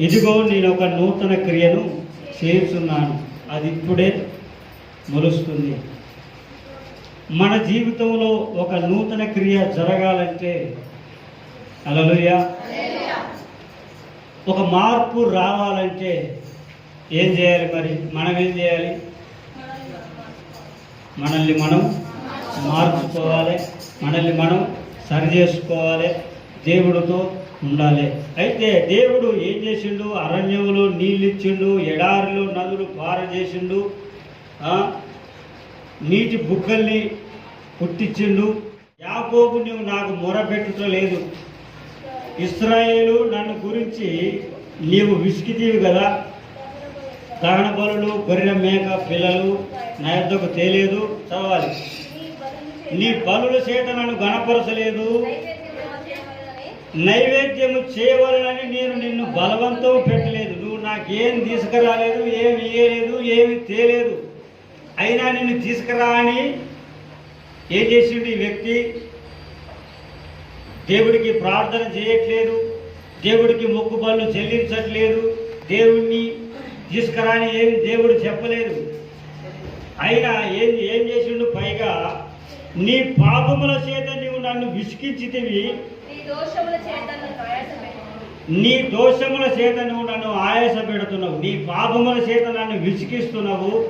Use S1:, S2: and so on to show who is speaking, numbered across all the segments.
S1: ఇదిగో నేను ఒక నూతన క్రియను చేస్తున్నాను. అది ఇప్పుడే మొలుస్తుంది. మన జీవితంలో ఒక నూతన క్రియ జరగాలంటే అలలుయ ఒక మార్పు రావాలంటే ఏం చేయాలి మరి? మనం ఏం చేయాలి? మనల్ని మనం మార్చుకోవాలి. మనల్ని మనం సరి చేసుకోవాలి. దేవుడితో ఉండాలి. అయితే దేవుడు ఏం చేసిండు? అరణ్యములు నీళ్ళు ఇచ్చిండు ఎడారులు నదులు పారజేసిండు చేసిండు నీటి బుక్కల్ని పుట్టించిండు యాకోబు నువ్వు నాకు మొరపెట్టుటలేదు. ఇస్రాయేలు నన్ను గురించి నీవు విసిగితీవి కదా? దహన బలులు గొర్రెల మేక పిల్లలు నా యొద్దకు తేలేదు. చదవాలి. నీ బలుల చేత నన్ను గణపరచలేదు. నైవేద్యము చేయవలనని నేను నిన్ను బలవంతం పెట్టలేదు. నువ్వు నాకేం తీసుకురాలేదు ఏమి ఇయ్యలేదు ఏమి తేలేదు. అయినా నిన్ను తీసుకురా అని ఏం చేసిండు ఈ వ్యక్తి? దేవుడికి ప్రార్థన చేయట్లేదు దేవుడికి మొక్కుబళ్ళు చెల్లించట్లేదు దేవుణ్ణి తీసుకురాని ఏమి దేవుడు చెప్పలేదు. అయినా ఏం ఏం చేసిండు? పైగా నీ పాపముల చేత నీవు నన్ను విసికించితివి
S2: నీ దోషముల చేత
S1: నువ్వు నన్ను ఆయాస పెడుతున్నావు. నీ పాపముల చేత నన్ను విసిగిస్తున్నావు.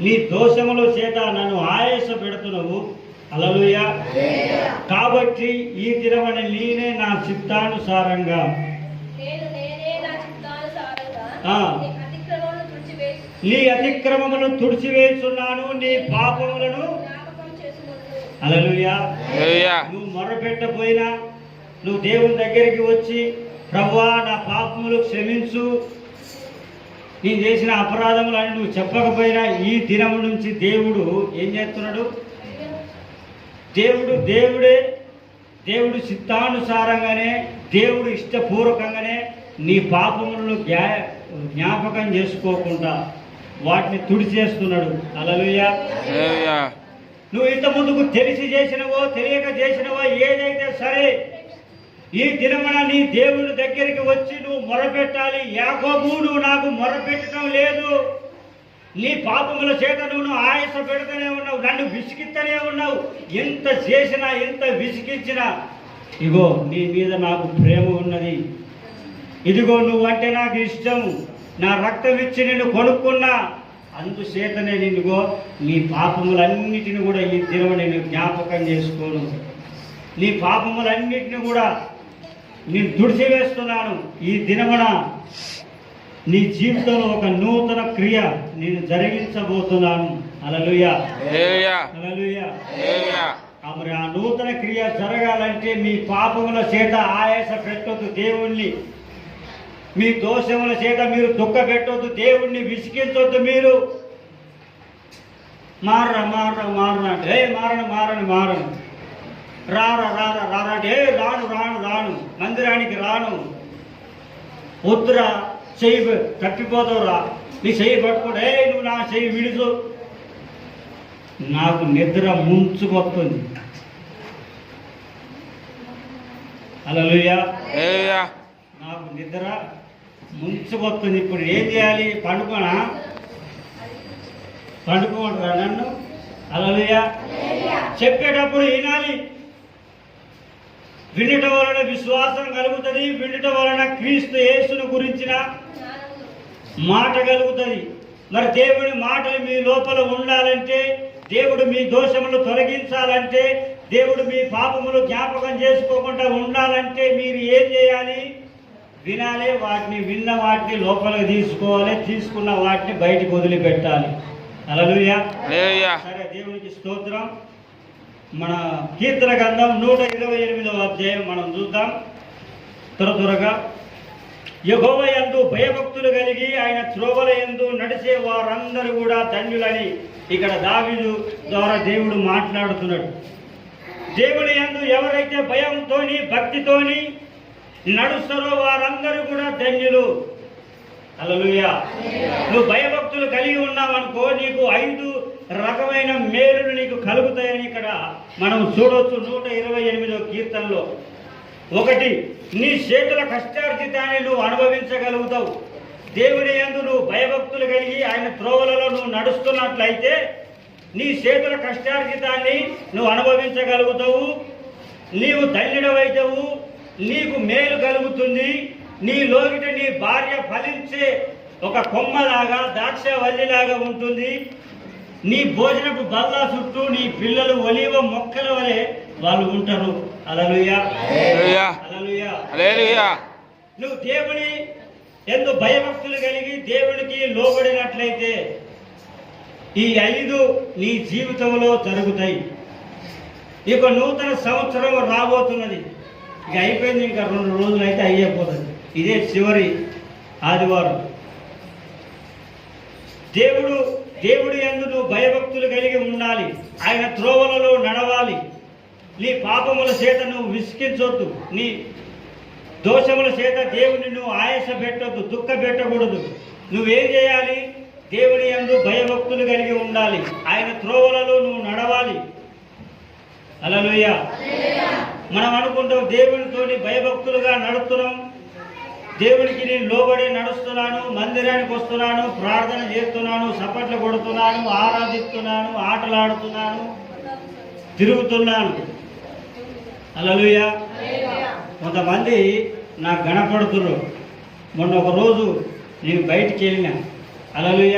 S1: నీ దోషముల చేత నన్ను ఆయాస పెడుతున్నావు. అలలుయ కాబట్టి ఈ దినమన నేనే నా చిత్తానుసారంగా.
S2: నా
S1: అతిక్రమమును తుడిచివేస్తున్నాను. నీ పాపములను. అలలుయా
S3: హల్లెలూయా.
S1: నువ్వు మొరపెట్టపోయినా నువ్వు దేవుని దగ్గరికి వచ్చి ప్రభువా నా పాపములు క్షమించు. నేను చేసిన అపరాధములని నువ్వు చెప్పకపోయినా ఈ దినము నుంచి దేవుడు ఏం చేస్తున్నాడు? దేవుడు దేవుడే దేవుడు చిత్తానుసారంగానే దేవుడు ఇష్టపూర్వకంగానే నీ పాపములను జ్ఞా జ్ఞాపకం చేసుకోకుండా వాటిని తుడిచేస్తున్నాడు. అలలుయా
S3: హల్లెలూయా.
S1: నువ్వు ఇంత ముందుకు తెలిసి చేసినవో తెలియక చేసినవో ఏదైతే సరే ఈ దినమున నీ దేవుని దగ్గరికి వచ్చి నువ్వు మొరపెట్టాలి. యాకోబు నువ్వు నాకు మొరపెట్టడం లేదు. నీ పాపముల చేత నువ్వు ఆయాస పెడుతూనే ఉన్నావు నన్ను విసిగిస్తూనే ఉన్నావు. ఎంత చేసినా ఎంత విసిగించినా ఇగో నీ మీద నాకు ప్రేమ ఉన్నది. ఇదిగో నువ్వంటే నాకు ఇష్టం నా రక్తం ఇచ్చి నిన్ను కొనుక్కున్నా. అందుచేతనే నిన్నుగో నీ పాపములన్నిటిని కూడా ఈ దినం నేను జ్ఞాపకం చేసుకోను. నీ పాపములన్నిటిని కూడా నేను తుడిచివేస్తున్నాను ఈ దినమున. నీ జీవితంలో ఒక నూతన క్రియ నేను జరిగించబోతున్నాను. అలలుయా మరి ఆ నూతన క్రియ జరగాలంటే మీ పాపముల చేత ఆయాస పెట్టొద్దు దేవుణ్ణి. మీ దోషముల చేత మీరు దుఃఖ పెట్టొద్దు దేవుణ్ణి. విసిగించొద్దు మీరు. మారరా మారరా మారరా అంటే "ఏ, మారను మారను మారను రారా రారా రారా. అంటే "ఏ, రాను రాను రాను. మందిరానికి రాను. వద్దురా చెయ్యి తప్పిపోతావురా నీ చెయ్యి పట్టుకుంటే "ఏ, నువ్వు నా చెయ్యి విడుచు. నాకు నిద్ర ముంచుకొస్తుంది.
S3: హల్లెలూయా.
S1: నాకు నిద్ర ముంచుకొస్తుంది. ఇప్పుడు ఏం చేయాలి? పండుకోనా? పండుకోమంటారా నన్ను? అలలుయా చెప్పేటప్పుడు వినాలి. వినటం వలన విశ్వాసం కలుగుతుంది వినటం వలన క్రీస్తు యేసును గురించిన మాట కలుగుతుంది. మరి దేవుడి మాటలు మీ లోపల ఉండాలంటే దేవుడు మీ దోషములు తొలగించాలంటే దేవుడు మీ పాపములు జ్ఞాపకం చేసుకోకుండా ఉండాలంటే మీరు ఏం చేయాలి? వినాలి వాటిని విన్న వాటిని లోపలికి తీసుకోవాలి తీసుకున్న వాటిని బయటికి వదిలిపెట్టాలి. అలలుయా
S3: హల్లెలూయా.
S1: సరే దేవునికి స్తోత్రం. మన కీర్తన గ్రంథం నూట ఇరవై ఎనిమిదవ అధ్యాయం మనం చూద్దాం. త్వర త్వరగా. యహోవ ఎందు భయభక్తులు కలిగి ఆయన త్రోవల యందు నడిచే వారందరూ కూడా ధన్యులని ఇక్కడ దావిదు ద్వారా దేవుడు మాట్లాడుతున్నాడు. దేవుని యందు ఎవరైతే భయంతోని భక్తితోని నడుస్తారో వారందరూ కూడా ధన్యులు. హల్లెలూయా. నువ్వు భయభక్తులు కలిగి ఉన్నావనుకో నీకు ఐదు రకమైన మేలులు నీకు కలుగుతాయని ఇక్కడ మనం చూడవచ్చు నూట ఇరవై ఎనిమిదో కీర్తనలో. ఒకటి నీ చేతుల కష్టార్జితాన్ని నువ్వు అనుభవించగలుగుతావు. దేవుని ఎందు నువ్వు భయభక్తులు కలిగి ఆయన త్రోవలలో నువ్వు నడుస్తున్నట్లయితే నీ చేతుల కష్టార్జితాన్ని నువ్వు అనుభవించగలుగుతావు. నీవు ధన్యుడవైతావు. నీకు మేలు కలుగుతుంది. నీ లోగిట నీ భార్య ఫలించే ఒక కొమ్మలాగా ద్రాక్ష వల్లిలాగా ఉంటుంది. నీ భోజనపు బల్లా చుట్టూ నీ పిల్లలు ఒలివ మొక్కల వలె వాళ్ళు ఉంటారు. నువ్వు దేవుని ఎందు భయభక్తులు కలిగి దేవునికి లోబడినట్లయితే ఈ ఐదు నీ జీవితంలో జరుగుతాయి. ఇక నూతన సంవత్సరం రాబోతున్నది. ఇక అయిపోయింది ఇంకా రెండు రోజులు అయితే అయ్యేపోతుంది. ఇదే చివరి ఆదివారం. దేవుడు దేవుడి యందు నువ్వు భయభక్తులు కలిగి ఉండాలి. ఆయన త్రోవలలో నడవాలి. నీ పాపముల చేత నువ్వు విసికించొద్దు నీ దోషముల చేత దేవుని నువ్వు ఆయాస పెట్టొద్దు దుఃఖ పెట్టకూడదు. నువ్వేం చేయాలి? దేవుని యందు భయభక్తులు కలిగి ఉండాలి. ఆయన త్రోవలలో నువ్వు నడవాలి. అలలుయ మనం అనుకుంటాం దేవునితోని భయభక్తులుగా నడుస్తున్నాం దేవుడికి నేను లోబడి నడుస్తున్నాను మందిరానికి వస్తున్నాను ప్రార్థన చేస్తున్నాను సపట్లు కొడుతున్నాను ఆరాధిస్తున్నాను ఆటలాడుతున్నాను తిరుగుతున్నాను. అలలుయ కొంతమంది నాకు గణపడుతున్నారు మొన్న ఒక రోజు నేను బయటికి వెళ్ళిన. అలలుయ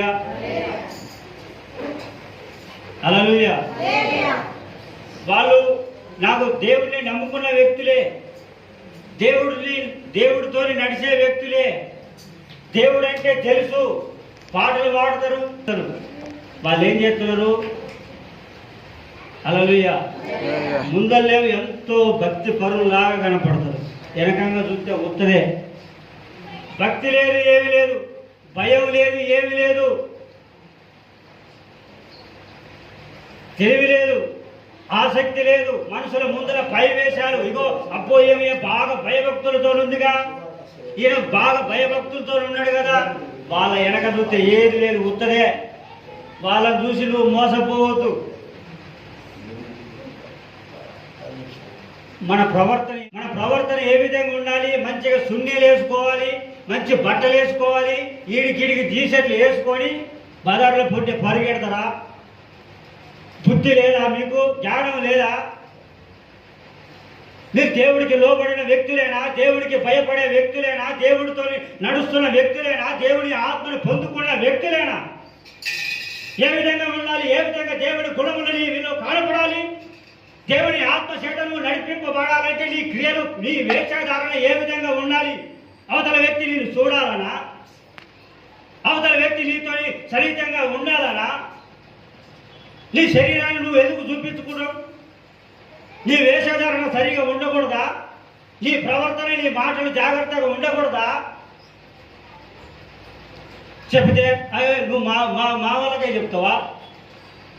S1: అలలుయ వాళ్ళు నాకు దేవుడిని నమ్ముకున్న వ్యక్తులే. దేవుడిని దేవుడితోని నడిచే వ్యక్తులే. దేవుడు అంటే తెలుసు. పాటలు పాడతారు. వాళ్ళు ఏం చేస్తున్నారు అలలుయ ముందల్లేమో ఎంతో భక్తి పరువులాగా కనపడతారు. వెనకంగా చూస్తే ఉత్తరే. భక్తి లేదు ఏమి లేదు. భయం లేదు ఏమి లేదు. తెలివి లేదు. ఆసక్తి లేదు. మనుషుల ముందర పై వేశారు. ఇగో అబ్బో ఏమి బాగా భయభక్తులతో ఉందిగా? ఈయన బాగా భయభక్తులతో ఉన్నాడు కదా. వాళ్ళ వెనక చూస్తే ఏది లేదు ఉత్తరే. వాళ్ళని చూసి నువ్వు మోసపోవద్దు. మన ప్రవర్తన మన ప్రవర్తన ఏ విధంగా ఉండాలి? మంచిగా సున్నీలు వేసుకోవాలి మంచి బట్టలు వేసుకోవాలి ఈడికిడికి టీషర్ట్లు వేసుకొని బజార్లో పుట్టి పరిగెడతారా? బుద్ధి లేదా మీకు జ్ఞానం లేదా? మీరు దేవుడికి లోబడిన వ్యక్తులేనా? దేవుడికి భయపడే వ్యక్తులేనా? దేవుడితో నడుస్తున్న వ్యక్తులేనా? దేవుడి ఆత్మను పొందుకున్న వ్యక్తులేనా? ఏ విధంగా ఉండాలి? ఏ విధంగా దేవుడి గుణములని వీళ్ళు కానపడాలి? దేవుని ఆత్మ నడిపింపబడాలంటే నీ క్రియలు నీ వేషధారణ ఏ విధంగా ఉండాలి? అవతల వ్యక్తి నేను చూడాలనా? అవతల వ్యక్తి నీతో సన్నిహితంగా ఉండాలనా? నీ శరీరాన్ని నువ్వు ఎందుకు చూపించుకున్నావు? నీ వేషధారణ సరిగా ఉండకూడదా? నీ ప్రవర్తన నీ మాటలు జాగ్రత్తగా ఉండకూడదా? చెప్తే అయ్యో నువ్వు మా మా మా వాళ్ళకే చెప్తావా?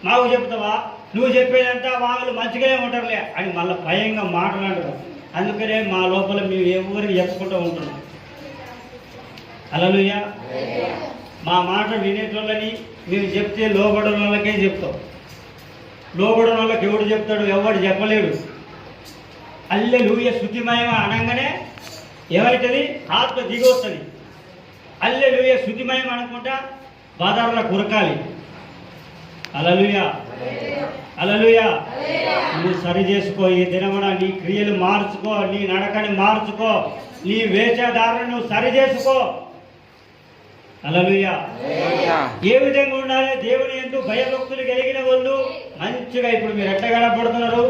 S1: మాకు చెప్తావా? నువ్వు చెప్పేదంతా వాళ్ళు మంచిగానే ఉంటారులే అని మళ్ళీ భయంగా మాట్లాడరు. అందుకనే మా లోపల మేము ఎవరికి చెప్పుకుంటూ ఉంటున్నాం. అలలుయ్య. మా మాట వినేటోళ్ళని మేము చెప్తే లోబడిన వాళ్ళకే చెప్తాం. లోబడిన వాళ్ళకి ఎవడు చెప్తాడు? ఎవడు చెప్పలేడు. అల్లె లూయ శుతిమయం అనగానే ఏమవుతుంది ఆత్మ దిగి వస్తుంది అల్లె లూయ శుతిమయం అనుకుంటా బాదారులో కురకాలి. అలలుయ. అలలుయ. నువ్వు సరి చేసుకో ఈ దినమున నీ క్రియలు మార్చుకో నీ నడకని మార్చుకో నీ వేషధారణ నువ్వు సరి చేసుకో. అలలుయ. ఏ విధంగా ఉండాలి? దేవుని ఎందు భయభక్తులు కలిగిన వాళ్ళు మంచిగా ఇప్పుడు మీరు ఎట్లా కనపడుతున్నారు?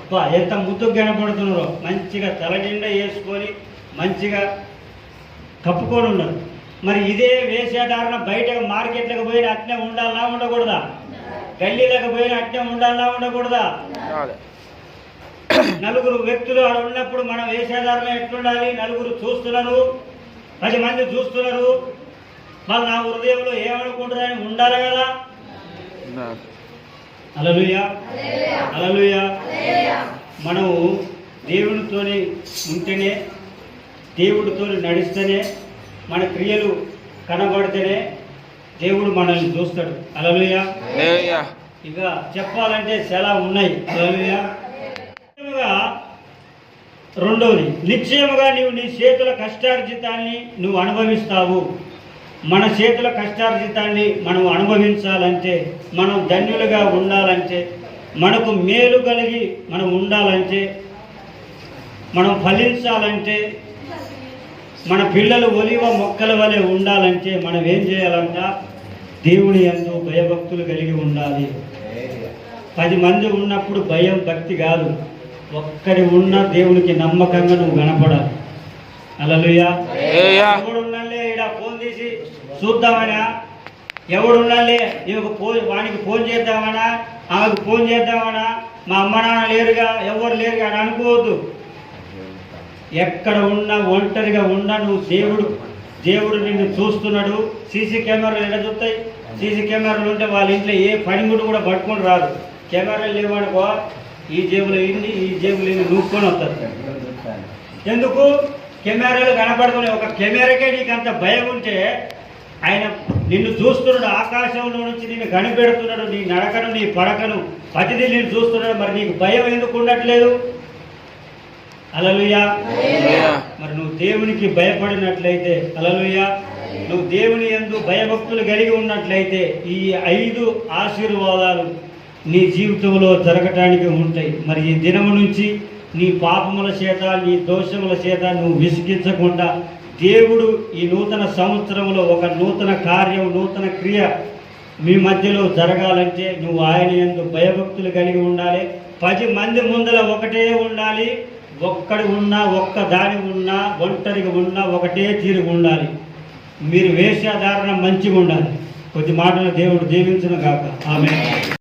S1: అబ్బా, ఎంత ముద్దుకు కనపడుతున్నారో. మంచిగా తల నిండా వేసుకొని మంచిగా కప్పుకొని ఉన్నారు. మరి ఇదే వేషధారణ బయట మార్కెట్లకు పోయిన అట్నే ఉండాలన్నా ఉండకూడదా? గల్లీలకు పోయిన అట్నే ఉండాలన్నా ఉండకూడదా? నలుగురు వ్యక్తులు అక్కడ ఉన్నప్పుడు మన వేషధారణ ఎట్లుండాలి? నలుగురు చూస్తున్నారు. పది మంది చూస్తున్నారు. వాళ్ళు నా హృదయంలో ఏమనుకుంటారని ఉండాలి కదా. అలలుయ అలలుయ మనము దేవునితోని ఉంటేనే దేవుడితో నడిస్తేనే మన క్రియలు కనబడితేనే దేవుడు మనల్ని చూస్తాడు. అలలుయ
S3: హల్లెలూయా.
S1: ఇక చెప్పాలంటే చాలా ఉన్నాయి. అలలుయ రెండవది నిశ్చయముగా నీవు నీ చేతుల కష్టార్జితాన్ని నువ్వు అనుభవిస్తావు. మన చేతుల కష్టార్జితాన్ని మనం అనుభవించాలంటే మనం ధన్యులుగా ఉండాలంటే మనకు మేలు కలిగి మనం ఉండాలంటే మనం ఫలించాలంటే మన పిల్లలు ఒలివ మొక్కల వలె ఉండాలంటే మనం ఏం చేయాలంట? దేవుని ఎందు భయభక్తులు కలిగి ఉండాలి. పది మంది ఉన్నప్పుడు భయం భక్తి కాదు. ఒక్కడి ఉన్న దేవునికి నమ్మకంగా నువ్వు కనపడాలి. అలలుయా
S3: హల్లెలూయా
S1: ఎవడున్నాలే ఈడ ఫోన్ తీసి చూద్దామనా? ఎవడున్నాలే ఈమెకు ఫోన్ వానికి ఫోన్ చేద్దామనా? ఆమెకు ఫోన్ చేద్దామనా? మా అమ్మ నాన్న లేరుగా ఎవరు లేరుగా అని అనుకోవద్దు. ఎక్కడ ఉన్నా ఒంటరిగా ఉన్నా నువ్వు దేవుడు. దేవుడు నిన్ను చూస్తున్నాడు. సీసీ కెమెరాలు ఎలా చూస్తాయి? సీసీ కెమెరాలు ఉంటే వాళ్ళ ఇంట్లో ఏ పనిముడు కూడా పట్టుకొని రాదు. కెమెరాలు లేవనుకో ఈ జేబులో ఇన్ని ఈ జేబులు ఇన్ని నూక్కొని వస్తారు. ఎందుకు? కెమెరాలు కనపడుతున్నాయి ఒక కెమెరాకే నీకు అంత భయం ఉంటే ఆయన నిన్ను చూస్తున్నాడు ఆకాశంలో నుంచి నిన్ను కనిపెడుతున్నాడు నీ నడకను నీ పడకను ప్రతిదీ నిన్ను చూస్తున్నాడు. మరి నీకు భయం ఎందుకు ఉండట్లేదు? అలలుయా మరి నువ్వు దేవునికి భయపడినట్లయితే అలలుయా నువ్వు దేవుని ఎందు భయభక్తులు కలిగి ఉన్నట్లయితే ఈ ఐదు ఆశీర్వాదాలు నీ జీవితంలో జరగటానికి ఉంటాయి. మరి ఈ దినము నుంచి నీ పాపముల చేత నీ దోషముల చేత నువ్వు విసిగించకుండా దేవుడు ఈ నూతన సంవత్సరంలో ఒక నూతన కార్యం నూతన క్రియ మీ మధ్యలో జరగాలంటే నువ్వు ఆయన ఎందు భయభక్తులు కలిగి ఉండాలి. పది మంది ముందర ఒకటే ఉండాలి. ఒక్కడి ఉన్నా ఒక్క దాని ఉన్నా ఒంటరిగా ఉన్నా ఒకటే తీరు ఉండాలి. మీరు వేషధారణ మంచిగా ఉండాలి. కొద్ది మాటలు దేవుడు దీవించను కాక ఆమె